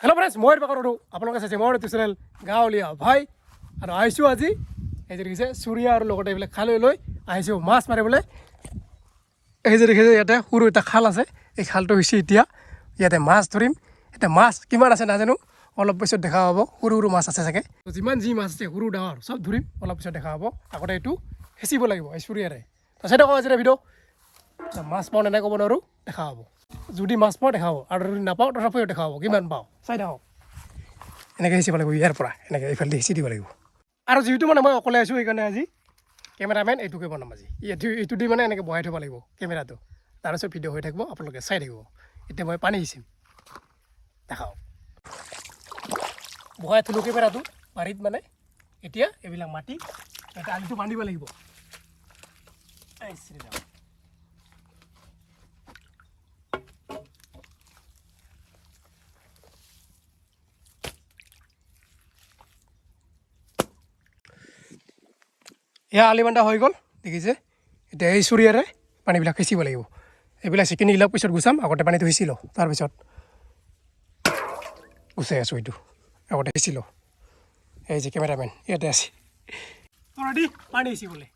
Hello' friends মই পাকৰো আপোনালোকে চাইছে মই এইটো চেনেল গাঁৱলীয়া ভাই আৰু আহিছোঁ আজি এই যে দেখিছে চুৰিয়া আৰু লগতে এইবিলাক খালৈ লৈ আহিছোঁ মাছ মাৰিবলৈ এই যে দেখিছে ইয়াতে সৰু এটা খাল আছে এই খালটো হৈছে এতিয়া ইয়াতে মাছ ধৰিম এতিয়া মাছ কিমান আছে নাজানো অলপ পিছত দেখা পাব সৰু সৰু মাছ আছে চাগে যিমান যি মাছ আছে সৰু ডাঙৰ চব ধৰিম অলপ পিছত দেখা পাব আগতে এইটো হেঁচিব লাগিব এই চুৰিয়াৰে তাৰপিছতে কওঁ আজি ভিডিঅ' মাছ পাওঁ নাই ক'ব নোৱাৰোঁ দেখা পাব যদি মাছ পাওঁ দেখা পাব আৰু যদি নাপাওঁ, তথাপিও দেখা পাব কিমান পাওঁ। চাই থাকক এনেকৈ সিঁচিব লাগিব, ইয়াৰ পৰা। এনেকৈ এইফালে সিঁচি দিব লাগিব। আৰু যিহেতু মানে মই অকলে আছোঁ সেইকাৰণে আজি, কেমেৰামেন এইটোকে বনাম আজি। এইটো এইটো দি মানে এনেকৈ বহাই থ'ব লাগিব কেমেৰাটো। তাৰপিছত ভিডিঅ' হৈ থাকিব, আপোনালোকে চাই থাকিব। এতিয়া মই পানী সিঁচিম। দেখাওক বহাই থ'লোঁ কেমেৰাটো, বাৰীত মানে। এতিয়া এইবিলাক মাটি ইয়াতে আলিটো বান্ধিব লাগিব। শ্ৰীৰাম। এয়া আলি বান্ধা হৈ গ'ল, দেখিছে? এতিয়া এই চুৰিয়াৰে পানীবিলাক সিঁচিব লাগিব। এইবিলাক চিকিনিবিলাক পিছত গুচাম, আগতে পানীটো সিঁচি তাৰপিছত গুচাই আছোঁ এইটো, আগতে সিঁচি এই যে কেমেৰামেন, ইয়াতে আছে। পানী সিঁচিবলৈ।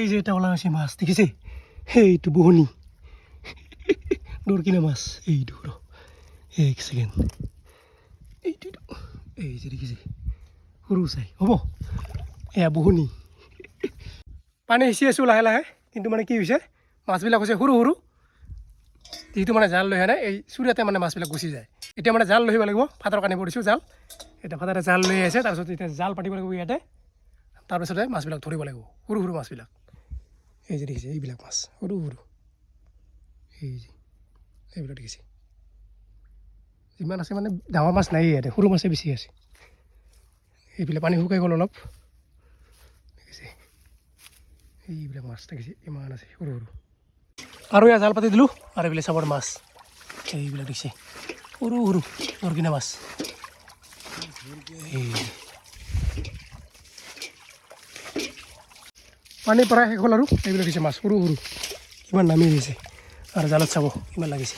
এই যে এটা ওলা আছে মাছ, দেখিছে? এইটো বহনি। দৌৰ মাছ। এইটো ৰ এক ছেকেণ্ড। এইটো। এই যে দেখিছে। সৰু চাই, হ'ব? এয়া বহনি। পানী সিঁচি আছোঁ লাহে লাহে, কিন্তু মানে কি হৈছে, মাছবিলাক হৈছে সৰু সৰু। যিটো মানে জাল লৈ আনে, এই চুৰিয়াতে মানে মাছবিলাক গুচি যায়। এতিয়া মানে জাল লৈ আহিব লাগিব ফাটৰ কানি পৰিছোঁ জাল। এতিয়া ফাটাৰে জাল লৈ আহিছে, তাৰপিছত এতিয়া জাল পাতিব লাগিব ইয়াতে। তাৰপিছতে মাছবিলাক ধৰিব লাগিব, সৰু সৰু মাছবিলাক। এই যে দেখিছে এইবিলাক মাছ সৰু সৰু এই যে এইবিলাক দেখিছে। যিমান আছে মানে ডাঙৰ মাছ নায়েই ইয়াতে সৰু মাছে বেছি আছে। এইবিলাক পানী শুকাই গ'ল অলপ। দেখিছে। এইবিলাক মাছ দেখিছে ইমান আছে সৰু সৰু। আৰু ইয়াত জাল পাতি দিলোঁ আৰু এইবিলাক চাবৰ মাছ। এইবিলাক দেখিছে সৰু সৰু দৰকিনা মাছ। পানীৰ পৰা শেষ হ'ল আৰু এইবিলাক দিছে মাছ সৰু সৰু কিমান নামি আহিছে আৰু জালত চাব কিমান লাগিছে।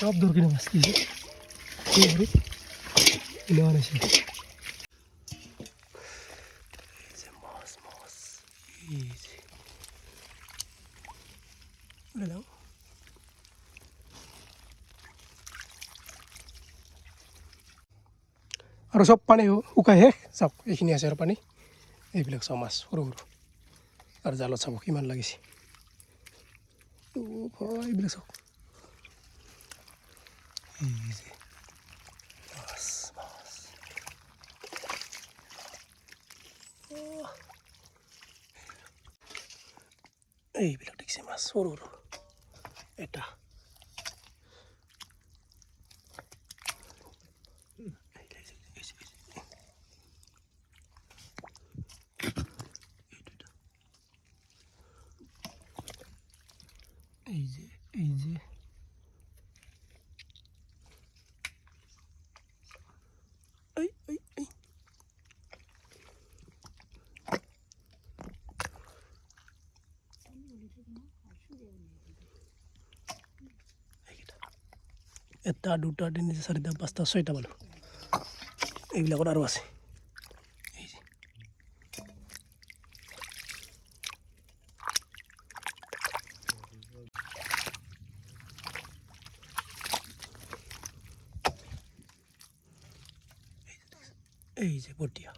চব দূৰ কিনে মাছ ইমান আছে আৰু চব পানী শুকাই শেষ। চাওক, এইখিনি আছে আৰু পানী। এইবিলাক চাওঁ, মাছ, সৰু সৰু। আৰু জালত চাব কিমান লাগিছে। এইবিলাক চাওক। এইবিলাক দেখিছে মাছ, সৰু সৰু। এটা। এই যে এই যে। এটা দুটা তিনিটা চাৰিটা পাঁচটা ছয়টা পালোঁ এইবিলাকত আৰু আছে এই যে এই যে বটিয়া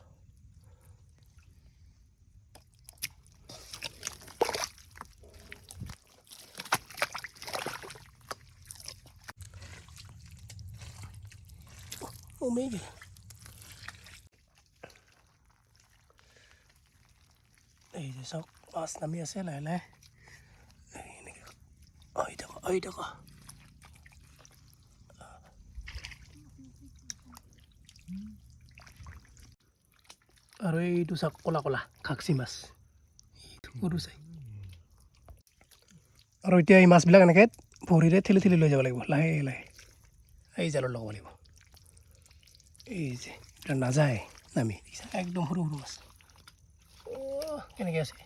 নামি আছে লাহে লাহে এই এনেকৈ। আহি থকা আহি থকা আৰু এইটো চাওক, ক'লা ক'লা, খাকচি মাছ। এইটো সৰু চাই। আৰু এতিয়া এই মাছবিলাক এনেকৈ ভৰিৰে ঠেলি ঠেলি লৈ যাব লাগিব, লাহে লাহে। এই জালত লগাব লাগিব। এই যে এতিয়া নাযায় নামি দেখিছা একদম সৰু সৰু মাছ অ' কেনেকৈ আছে?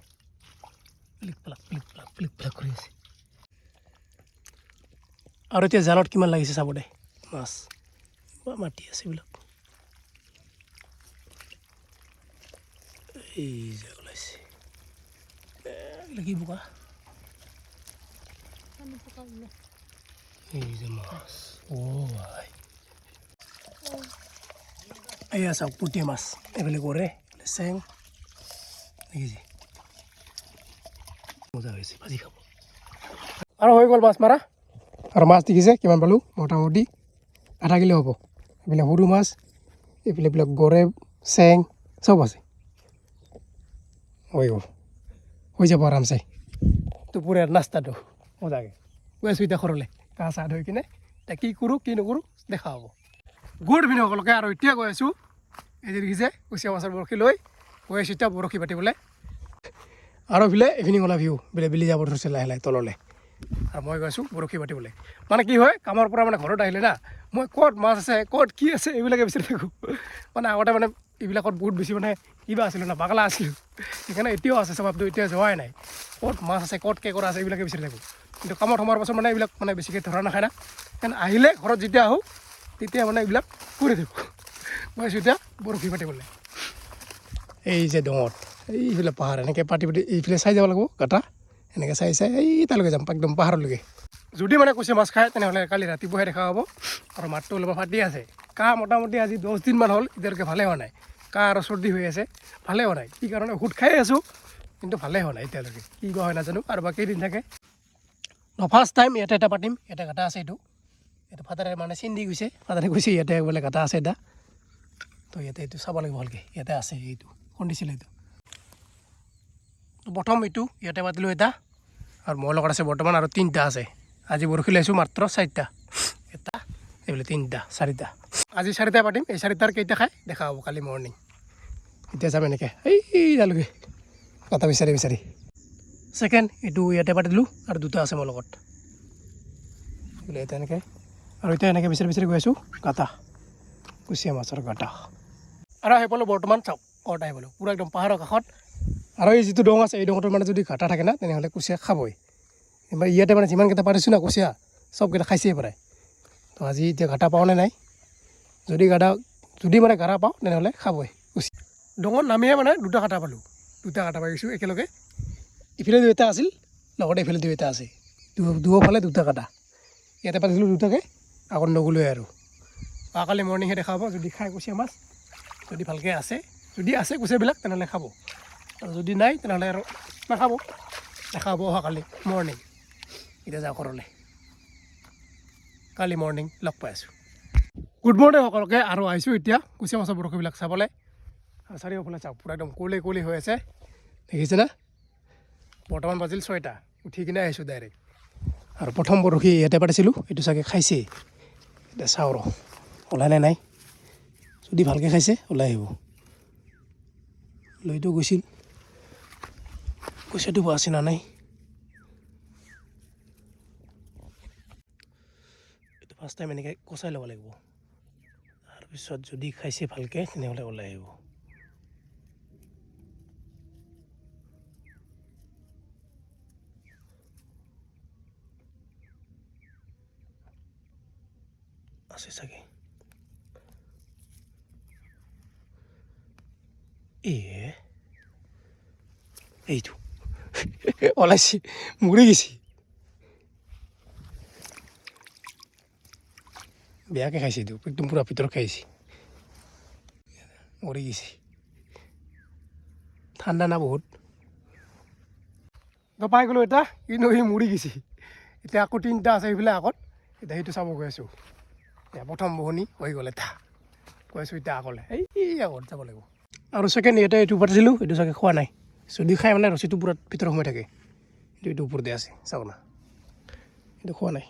প্লিক প্লাক প্লিক প্লাক প্লিক প্লাক কৰি আছে। আৰু এতিয়া জালত কিমান লাগিছে চাব দে মাছ, বা মাটি আছে এইবিলাক। এই যে ওলাইছে। কি বোকা? এই যে মাছ অ' ভাই। এয়া চাওক পুঠি মাছ কৰে এইফালে চেং দেখিছে মজা হৈছে ভাজি খাব আৰু হৈ গ'ল মাছ মাৰা আৰু মাছ দেখিছে কিমান পালোঁ মোটামুটি আধা কিলো হ'ব এইফালে সৰু মাছ এইবিলাক গৰে চেং চব আছে হৈ গ'ল হৈ যাব আৰামছে দুপৰীয়াৰ নাস্তাটো মজাকৈ গৈ আছোঁ এতিয়া ঘৰলৈ গা চা ধুই কিনে এতিয়া কি কৰোঁ কি নকৰোঁ দেখা হ'ব গুড ইভিনিং সকলোকে আৰু এতিয়া গৈ আছোঁ। এই যে দেখিছে, কুচিয়া মাছৰ বৰশী লৈ গৈ আছোঁ এতিয়া বৰশী পাতিবলৈ। আৰু এইফালে ইভিনিং ওলা ভিউ বোলে বিলি যাব ধৰিছে লাহে লাহে তললৈ। আৰু মই গৈছোঁ বৰশী পাতিবলৈ। মানে কি হয়, কামৰ পৰা মানে ঘৰত আহিলে না, মই ক'ত মাছ আছে, ক'ত কি আছে, এইবিলাকে বিচাৰি থাকোঁ। মানে আগতে মানে এইবিলাকত বহুত বেছি মানে কিবা আছিলোঁ না বাগলা আছিলোঁ। সেইকাৰণে এতিয়াও আছে স্বভাৱটো এতিয়া যোৱাই নাই। ক'ত মাছ আছে, ক'ত কেঁকোৰা আছে, এইবিলাকে বিচাৰি থাকোঁ। কিন্তু কামত সোমোৱাৰ পাছত মানে এইবিলাক মানে বেছিকৈ ধৰা নাখায় না। সেইকাৰণে আহিলে ঘৰত যেতিয়া আহোঁ তেতিয়া মানে এইবিলাক কৰি থাকোঁ। মই আছোঁ এতিয়া বৰশী পাতিবলৈ এই যে ডঙত এইফালে পাহাৰ এনেকৈ পাতি পাতি এইফালে চাই যাব লাগিব গাটা এনেকৈ চাই চাই এই তালৈকে যাম একদম পাহাৰলৈকে। যদি মানে কুচিয়া মাছ খায় তেনেহ'লে কালি ৰাতিপুৱাহে দেখা হ'ব। আৰু মাতটো অলপ ফাটি আছে। কাহ মোটামুটি আজি দহ দিনমান হ'ল এতিয়ালৈকে ভালে হোৱা নাই। কাহ আৰু চৰ্দি হৈ আছে ভালে হোৱা নাই। কি কাৰণে ঔষধ খাই আছোঁ কিন্তু ভালে হোৱা নাই এতিয়ালৈকে। কি বা হয় নাজানো আৰু বা কেইদিন থাকে। ন ফাৰ্ষ্ট টাইম ইয়াতে এটা পাতিম ইয়াতে গাটা আছে এইটো। এইটো ফাদাৰে মানে চিন্দি গৈছে ফাদাৰে কৈছে ইয়াতে বোলে গাটা আছে এটা। তো ইয়াতে এইটো চাব লাগিব ভালকৈ, ইয়াতে আছে এইটো খুন্দিছিলে এইটো। প্ৰথম এইটো, ইয়াতে পাতিলোঁ এটা, আৰু মোৰ লগত আছে বৰ্তমান আৰু তিনিটা আছে। আজি বৰশী লৈছোঁ মাত্ৰ চাৰিটা, এটা এইফালে তিনিটা, চাৰিটা। আজি চাৰিটা পাতিম, এই চাৰিটাৰ কেইটা খাই দেখা হ'ব কালি মৰ্ণিং এতিয়া যাম এনেকৈ, এই তালৈকে কাটা বিচাৰি বিচাৰি। ছেকেণ্ড এইটো ইয়াতে পাতিলোঁ, আৰু দুটা আছে মোৰ লগত। বোলে এতিয়া এনেকৈ আৰু এতিয়া এনেকৈ বিচাৰি বিচাৰি গৈ আছোঁ, গাটা। কুচিয়া মাছৰ গাটা। আৰু আহি পালোঁ বৰ্তমান চাওক ঘৰত আহি পালোঁ। পূৰা একদম পাহাৰৰ কাষত। আৰু এই যিটো ডং আছে, এই ডঙটোত মানে যদি গাটা থাকে না, তেনেহ'লে কুচিয়া খাবই। ইয়াতে মানে যিমানকেইটা পাৰিছোঁ না কুচিয়া চবকেইটা খাইছেই প্ৰায়। তো আজি এতিয়া গাটা পাওঁনে নাই? যদি গাটা যদি মানে গাটা পাওঁ, তেনেহ'লে খাবই কুচিয়া ডঙত নামিয়ে মানে দুটা কাটা পালোঁ। দুটা কাটা পাই গৈছোঁ একেলগে। ইফালে দুই এটা আছিল, লগতে ইফালে দুই এটা আছে। দুয়োফালে দুটা কাটা ইয়াতে পাতিছিলোঁ দুটাকৈ। আগত নগ'লোৱে আৰু। অহাকালি মৰ্ণিংহে দেখা হ'ব যদি খাই কুচিয়া মাছ যদি ভালকৈ আছে যদি আছে কুচিয়াবিলাক তেনেহ'লে খাব। আৰু যদি নাই তেনেহ'লে আৰু নাখাব। দেখা হ'ব অহাকালি মৰ্ণিং এতিয়া যাওঁ ঘৰলৈ। কালি মৰ্ণিং লগ পাই আছোঁ। গুড মৰ্ণিং সকলোকে আৰু আহিছোঁ এতিয়া কুচিয়া মাছৰ বৰশীবিলাক চাবলৈ। আৰু চাৰিওফালে চাওক পূৰা একদম কুঁৱলী কুঁৱলী হৈ আছে। দেখিছে না? বৰ্তমান বাজিল ছয়টা। উঠি কিনে আহিছোঁ ডাইৰেক্ট আৰু প্ৰথম বৰশী ইয়াতে পাতিছিলোঁ এইটো চাগে খাইছেই। এতিয়া চাওঁ ৰ ওলাই নাই? যদি ভালকৈ খাইছে ওলাই আহিব। লৈতো গৈছিল। পইচাটো পোৱা আছে না নাই। এইটো ফাৰ্ষ্ট টাইম এনেকৈ কচাই ল'ব লাগিব। তাৰপিছত যদি খাইছে ভালকৈ তেনেহ'লে ওলাই আহিব। আছে চাগে এ এইটো ওলাইছে মৰি গৈছে। বেয়াকৈ খাইছে এইটো একদম পূৰা ভিতৰত খাইছে। মৰি গৈছে। ঠাণ্ডা না বহুত। পাই গ'লোঁ এটা, কিন্তু সি মৰি গৈছে। এতিয়া আকৌ তিনিটা আছে সেইফালে আগত। এতিয়া সেইটো চাব গৈ আছোঁ। প্ৰথম বহনি হৈ গ'ল এটা কৈ আছোঁ এতিয়া আগলৈ এই আগত যাব লাগিব। আৰু ছেকেণ্ড ইয়াতে এইটো পাতিছিলোঁ, এইটো চাগে খোৱা নাই। যদি খাই মানে ৰছীটো পূৰা ভিতৰত সোমাই থাকে। এইটো এইটো ওপৰতে আছে চাওক না। এইটো খোৱা নাই।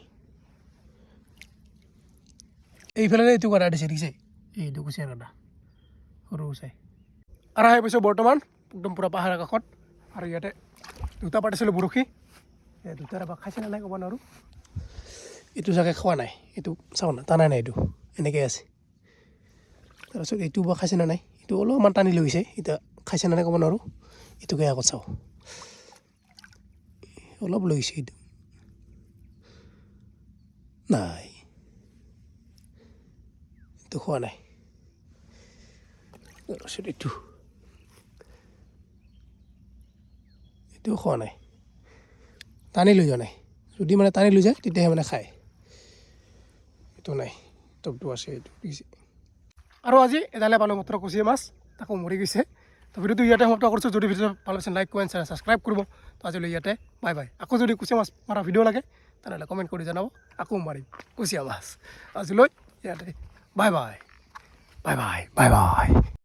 এইফালে এইটো কাটা দিছে, দেখিছে? এইটো কুচিয়া কাটা সৰু চাই আৰু আহি পাইছোঁ বৰ্তমান, একদম পূৰা পাহাৰৰ কাষত। আৰু ইয়াতে দুটা পাতিছিলোঁ বৰশী। দুটাৰ এবাৰ খাইছে নে নাই, ক'ব নোৱাৰোঁ। এইটো চাগে খোৱা নাই এইটো চাওঁ না টানা নাই এইটো এনেকৈ আছে তাৰপিছত এইটো বা খাইছে নে নাই এইটো অলপমান টানি লৈ গৈছে এতিয়া খাইছে নে নাই ক'ব নোৱাৰোঁ এইটোকে আগত চাওঁ অলপ লৈ গৈছে এইটো নাই এইটো খোৱা নাই তাৰপিছত এইটো এইটো খোৱা নাই টানি লৈ যোৱা নাই যদি মানে টানি লৈ যায় তেতিয়াহে মানে খায় এইটো নাই। টপটো আছে, এইটো আৰু আজি এডালে পালোঁ মাত্ৰ কুচিয়া মাছ, তাকো মৰি গৈছে। তো ভিডিঅ'টো ইয়াতে সমাপ্ত কৰিছোঁ। যদি ভিডিঅ' ভালো পাইছে লাইক কমেণ্ট শ্বেয়াৰ ছাবস্ক্ৰাইব কৰিব। তো আজিলৈ ইয়াতে বাই বাই আকৌ যদি কুচিয়া মাছ মৰা ভিডিঅ' লাগে, তেনেহ'লে কমেণ্ট কৰি জনাব। আকৌ মাৰিম কুচিয়া মাছ। আজিলৈ ইয়াতে bye bye bye bye bye bye